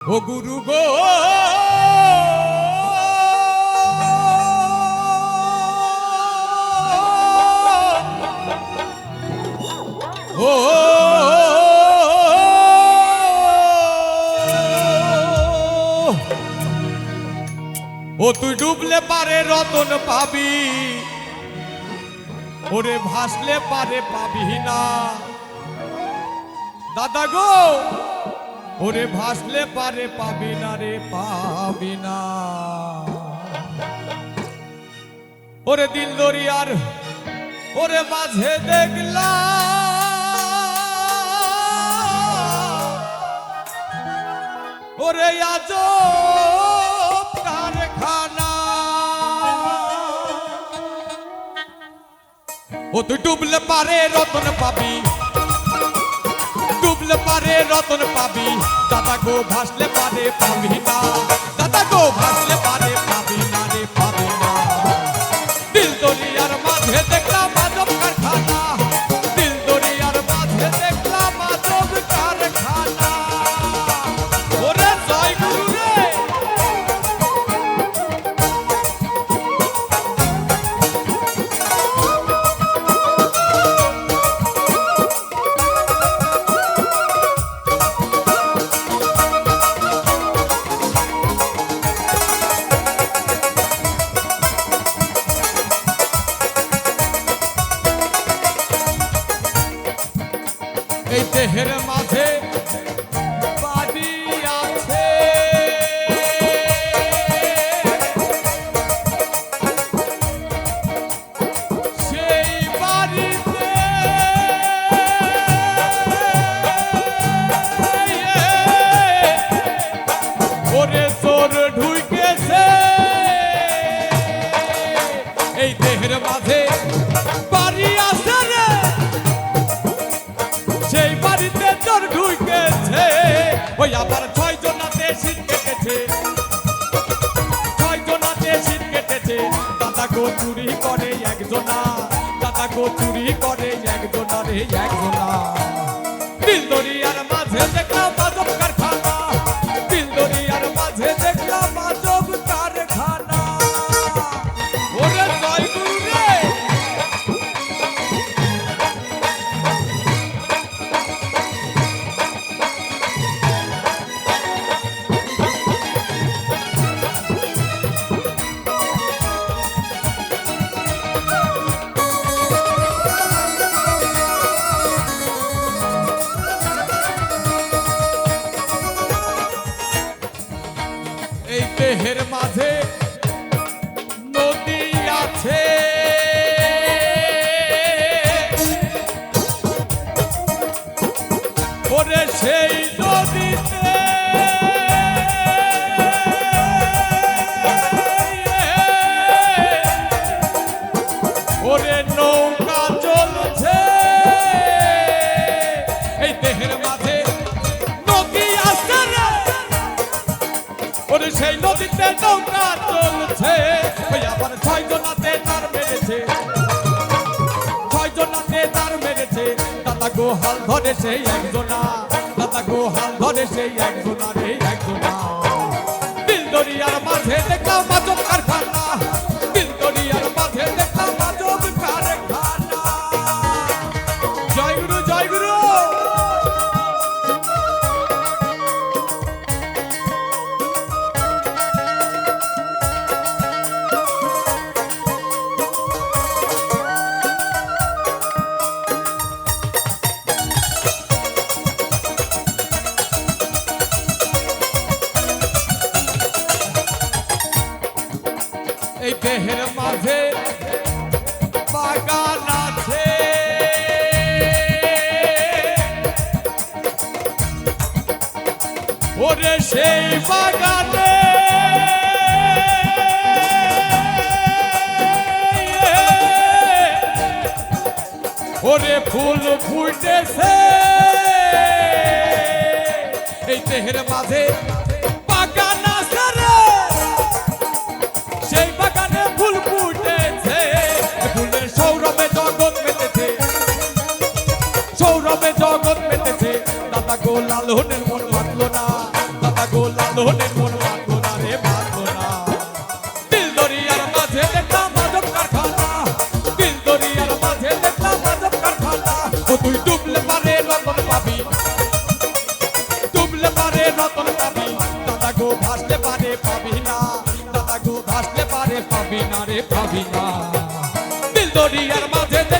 ও গুরু গো! ও ও তুই ডুবলে পারে রতন পাবি। ওরে ভাসলে পারে পাবি না। দাদা গো! ওরে ভাসলে পারে পাবি না রে, পাবি না। ওরে দিল দরিয়ার, ওরে মাঝে দেখলা ওরে আজ ও তুই ডুবলে পারে রতন পাবি। ডুবলে পারে রতন পাবি। দাদা গো ভাসলে পারে পাবি না। দাদা গো ভাসলে পারে দেহের মাঝে দাদা গো চুরি করে একজনা। দাদা গো চুরি করে একজনা রে একজনা। দিল দরিয়ার মাঝে বাজব এই দেহের মাঝে নদী আছে। ওরে সেই নদীতে দাদা গো হাল ধরে সেই একজনা দাদা গোহাল ধরে সেই একজনা রে একজনা দিল দরিয়ার মাঝে এই দেহের মাঝে বাগান আছে। ওরে সেই বাগানে ওরে ফুল ফুটেছে। এই দেহের মাঝে দাদা গো লালনের মন মাতলো না। মন মাগো না রে মাগো না। দিল দরিয়ার মাঝে কারখানা। দিল দরিয়ার মাঝে কারখানা। ও তুই ডুবলে পারে রতন পাবি। ডুবলে পারে রতন পাবি। দাদা গো ভাসলে পারে পাবি না। দাদা গো ভাসলে পারে পাবি না রে, পাবি না। দিল দরিয়ার মাঝে